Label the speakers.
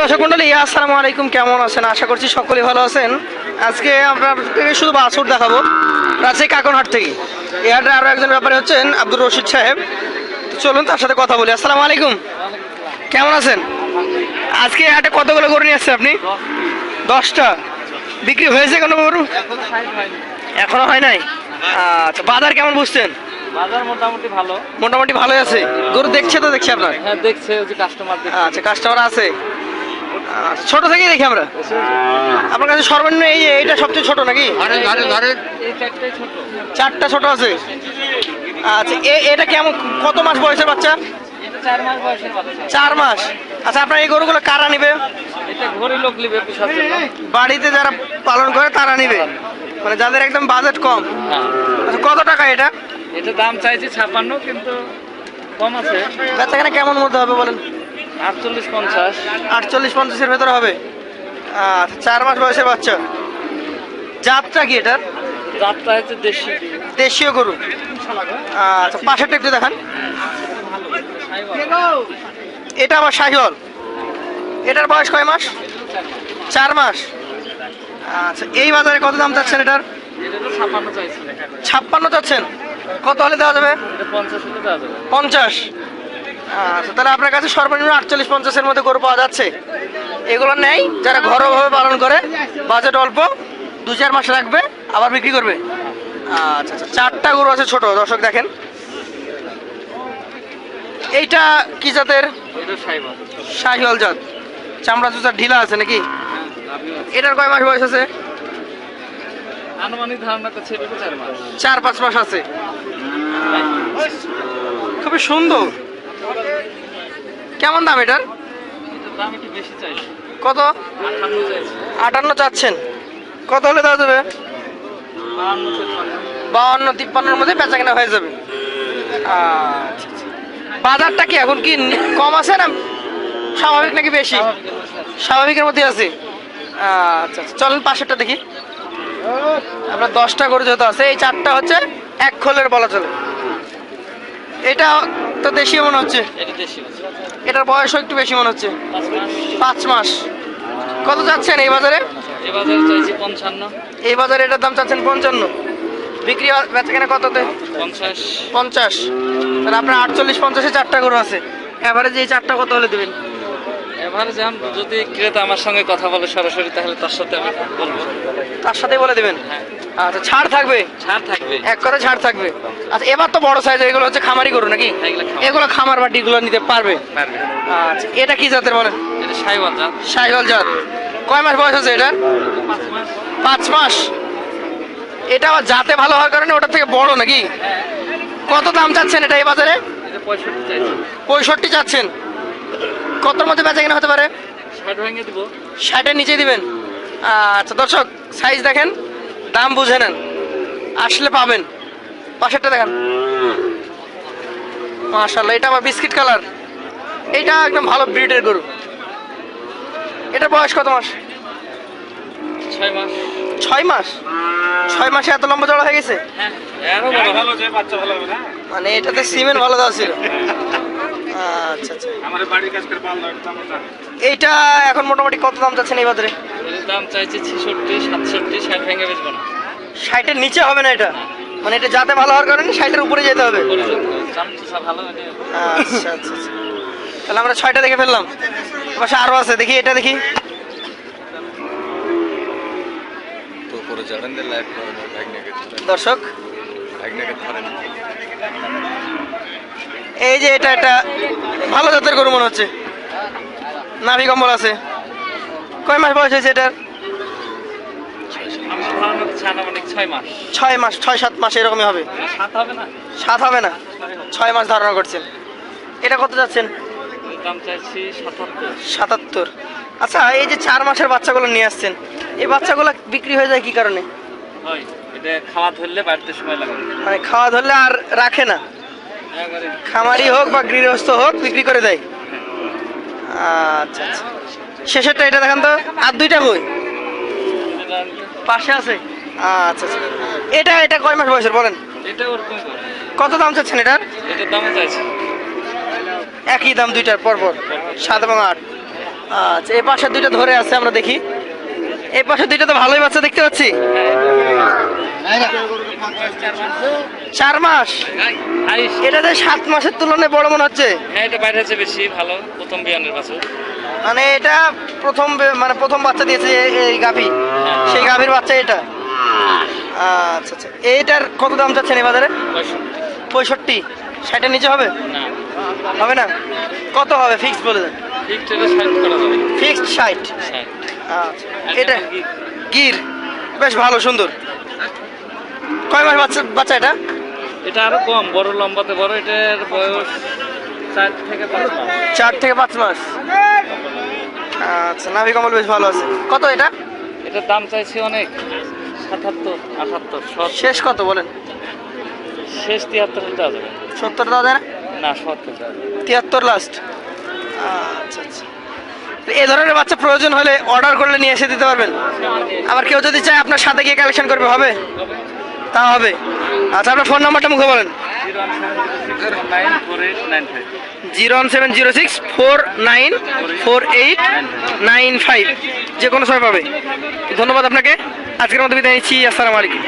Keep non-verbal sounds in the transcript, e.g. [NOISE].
Speaker 1: দর্শক মন্ডলী আসসালামু আলাইকুম কেমন আছেন? আশা করছি সকলেই ভালো আছেন। আজকে আপনাদেরকে শুধু বাছুর দেখাবো। রাজশাহী কাকনহাট থেকে। এই হাটে আরও একজন ব্যাপারে হচ্ছেন আব্দুর রশিদ সাহেব। চলুন তার সাথে কথা বলি। আসসালামু আলাইকুম। কেমন আছেন? আজকে হাটে কতগুলো গরু নিয়ে আসছেন আপনি? দশটা। বিক্রি হয়েছে কোনো গরু? এখনও হয় নাই? আচ্ছা বাজার কেমন বুঝছেন?
Speaker 2: বাজার মোটামুটি ভালো।
Speaker 1: মোটামুটি ভালোই আছে। গরু দেখছে তো দেখছি আপনার?
Speaker 2: হ্যাঁ দেখছে ওই যে কাস্টমার
Speaker 1: আচ্ছা কাস্টমার আছে। ছোট থেকেই দেখি আমরা। আপনার কাছে সর্বনিম্ন এই যে এইটা সবচেয়ে ছোট নাকি?
Speaker 2: এই চারটাই ছোট
Speaker 1: চারটা ছোট আছে। আচ্ছা এ- এটা কেমন কত মাস বয়সের বাচ্চা?
Speaker 2: চার মাস। বয়সের বাচ্চা
Speaker 1: চার মাস আচ্ছা আপনার এই গরুগুলো কারা নিবে?
Speaker 2: এটা ঘড়ি লোক নিবে পোষার জন্য
Speaker 1: বাড়িতে যারা পালন করে তারা নিবে। মানে যাদের একদম বাজেট কম। আচ্ছা কত টাকা এটা?
Speaker 2: এটা দাম চাইছি ছাপান্ন কিন্তু কম আছে।
Speaker 1: বেচাখানে কেমন মধ্যে হবে বলেন?
Speaker 2: আটচল্লিশ পঞ্চাশ
Speaker 1: আটচল্লিশ পঞ্চাশের ভেতরে হবে। আচ্ছা চার মাস বয়সের বাচ্চা। জাতটা কি এটার?
Speaker 2: রাতটা হচ্ছে দেশি।
Speaker 1: দেশীয় গরু। আচ্ছা পাশেরটা একটু দেখান। এটা আবার শাহিওয়াল। এটার বয়স কয় মাস? চার মাস। আচ্ছা এই বাজারে কত দাম চাচ্ছেন এটার? ছাপ্পান্ন চাচ্ছেন। কত হলে দেওয়া যাবে
Speaker 2: পঞ্চাশ
Speaker 1: আচ্ছা তাহলে আপনার কাছে সর্বনিম্ন আটচল্লিশ পঞ্চাশের মধ্যে গরু পাওয়া যাচ্ছে। এগুলো নেই যারা ঘরোয়াভাবে পালন করে বাজেট অল্প দু চার মাস রাখবে আবার বিক্রি করবে। আচ্ছা আচ্ছা চারটা গরু আছে ছোট দর্শক দেখেন। এইটা কি জাতের? শাহিওয়াল জাত। চামড়া চুচার ঢিলা আছে নাকি। এটার কয় মাস বয়স আছে?
Speaker 2: আনুমানিক ধারণা তো চার মাস।
Speaker 1: চার পাঁচ মাস আছে। খুবই সুন্দর। কেমন দাম এটার? কত?
Speaker 2: আটান্ন
Speaker 1: চাচ্ছেন। কত হলে দেওয়া যাবে? বাউন্ন তিপ্পান্নর মধ্যে বেচা কেনা হয়ে যাবে। আচ্ছা, আচ্ছা। বাজারটা কি এখন কি কম আছে না স্বাভাবিক নাকি বেশি?
Speaker 2: স্বাভাবিকের মধ্যে আছে।
Speaker 1: আচ্ছা আচ্ছা। চলেন পাশেরটা দেখি। আপনার দশটা করে যেহেতু আছে এই চারটা হচ্ছে এক খোলের বলা চলে। এটা তো দেশি মনে হচ্ছে। এটার বয়সও একটু বেশি মনে হচ্ছে।
Speaker 2: পাঁচ মাস।
Speaker 1: কত যাচ্ছেন এই বাজারে? এই বাজারে এটার দাম চাচ্ছেন পঞ্চান্ন। বিক্রি বেচা কেনা কততে?
Speaker 2: পঞ্চাশ।
Speaker 1: পঞ্চাশ। তাহলে আপনার আটচল্লিশ পঞ্চাশে চারটা গরু আছে। এবারে যে এই চারটা কত হলে দেবেন?
Speaker 2: এবারে যান যদি ক্রেতা আমার সঙ্গে কথা বলে সরাসরি তাহলে তার সাথে আমি বলব।
Speaker 1: তার সাথেই বলে দেবেন?
Speaker 2: হ্যাঁ।
Speaker 1: আচ্ছা ছাড় থাকবে?
Speaker 2: ছাড় থাকবে।
Speaker 1: এক করে ছাড় থাকবে। আচ্ছা এবার তো বড় সাইজ এগুলো হচ্ছে খামারি গরু নাকি?
Speaker 2: হ্যাঁ, এগুলো খামার।
Speaker 1: খামার বাটিগুলো নিতে পারবে? আচ্ছা এটা কি জাতের বলেন?
Speaker 2: এটা সাইওয়াল জাত।
Speaker 1: সাইহল জাত। কয় মাস বয়স আছে এটা
Speaker 2: পাঁচ মাস।
Speaker 1: এটা আবার জাতে ভালো হওয়ার কারণে ওটা থেকে বড় নাকি? কত দাম চাচ্ছেন এটা এই বাজারে?
Speaker 2: পঁয়ষট্টি
Speaker 1: চাচ্ছেন। কতর মধ্যে বেচা কেনা হতে পারে? ষাটের নিচে দিবেন? আচ্ছা দর্শক সাইজ দেখেন দাম বুঝে নেন। আসলে পাবেন। পাশেরটা দেখেন। মাশাল্লাহ এটা আমার বিস্কিট কালার। এইটা একদম ভালো ব্রিডের গরু। এটা বয়স কত মাস?
Speaker 2: ছয় মাস।
Speaker 1: ছয় মাস? ছয় মাসে এত লম্বা জড়া হয়ে গেছে?
Speaker 2: হ্যাঁ বড়।
Speaker 1: মানে এটাতে সিমেন্ট ভালো দেওয়া ছিল। [LAUGHS] আচ্ছা আচ্ছা।
Speaker 3: আমার বাড়ির কাজ করে।
Speaker 1: এইটা এখন মোটামুটি কত দাম চাচ্ছেন এই বাজারে?
Speaker 2: দাম চাইছি ছেষট্টি সাতষট্টি ষাট ভেঙে বেচবো না।
Speaker 1: ষাটের নিচে হবে না এটা? মানে এটা যাতে ভালো হওয়ার কারণে ষাটের উপরে যেতে হবে? আচ্ছা আচ্ছা আচ্ছা। তাহলে আমরা ছয়টা দেখে ফেললাম। পাশে আরও আছে দেখি এটা দেখি। দর্শক।
Speaker 4: ধরেন।
Speaker 1: এই যে এটা একটা ভালো জাতের গরু মনে হচ্ছে। নাভি কম্বল আছে। কয় মাস বয়স হয়েছে এটার?
Speaker 2: ছয় মাস
Speaker 1: ছয় সাত মাস এরকমই হবে।
Speaker 2: সাত হবে না?
Speaker 1: ছয় মাস ধারণা করছেন। এটা কত যাচ্ছেন?
Speaker 2: সাতাত্তর।
Speaker 1: আচ্ছা এই যে চার মাসের বাচ্চাগুলো নিয়ে আসছেন এই বাচ্চাগুলো বিক্রি হয়ে যায় কি কারণে?
Speaker 2: খাওয়া ধরলে বাড়িতে সময় লাগে।
Speaker 1: মানে খাওয়া ধরলে আর রাখে না? খামারি হোক বা গৃহস্থ হোক বিক্রি করে দেয়। আচ্ছা আচ্ছা। শেষেরটা এটা দেখান তো। আর দুইটা বই পাশে আছে। আচ্ছা আচ্ছা। এটা এটা কয় মাস বয়সের? বলেন। কত দাম চাচ্ছেন এটার একই দাম দুইটার পর পর সাত এবং আট। আচ্ছা এই পাশের দুইটা ধরে আছে আমরা দেখি। এই পাশের দুইটা তো ভালোই বাচ্চা দেখতে পাচ্ছি। চার মাস? এটাতে সাত মাসের তুলনায় বড় মনে হচ্ছে।
Speaker 2: হ্যাঁ এটা বাইরে আছে বেশি ভালো প্রথম বিয়ানের বাছুর।
Speaker 1: মানে এটা প্রথম মানে প্রথম বাচ্চা দিয়েছে এই- গাভি। সেই গাভীর বাচ্চা এটা। আচ্ছা আচ্ছা। এইটার কত দাম চাচ্ছেন এই বাজারে?
Speaker 2: পঁয়ষট্টি।
Speaker 1: ষাটের নিচে হবে? হবে না? কত হবে? ফিক্সড বলে দেন। ফিক্সড ষাট। আচ্ছা এটা গির। বেশ ভালো সুন্দর। কয় মাস বাচ্চা বাচ্চা এটা?
Speaker 2: এটা আরও কম বড় লম্বাতে বড় এটার বয়স চার থেকে পাঁচ মাস।
Speaker 1: চার থেকে পাঁচ মাস। আচ্ছা নাভি কমল বেশ ভালো আছে। কত এটা?
Speaker 2: এটার দাম চাইছি অনেক সাতাত্তর আটাত্তর
Speaker 1: শেষ কত বলেন?
Speaker 2: শেষ তিয়াত্তর হবে
Speaker 1: সত্তর দেওয়া যায় না
Speaker 2: না সত্তর
Speaker 1: তিয়াত্তর লাস্ট আচ্ছা আচ্ছা। এই ধরনের বাচ্চা প্রয়োজন হলে অর্ডার করলে নিয়ে এসে দিতে পারবেন। আবার কেউ যদি চায় আপনার সাথে গিয়ে কালেকশন করবে, হবে? তা হবে। আচ্ছা আপনার ফোন নাম্বারটা মুখে বলেন। Zero one seven zero six four nine four eight nine five. যে কোনো সময় পাবে। ধন্যবাদ আপনাকে। আজকের মতো বিদায় নিচ্ছি। আসসালামু আলাইকুম।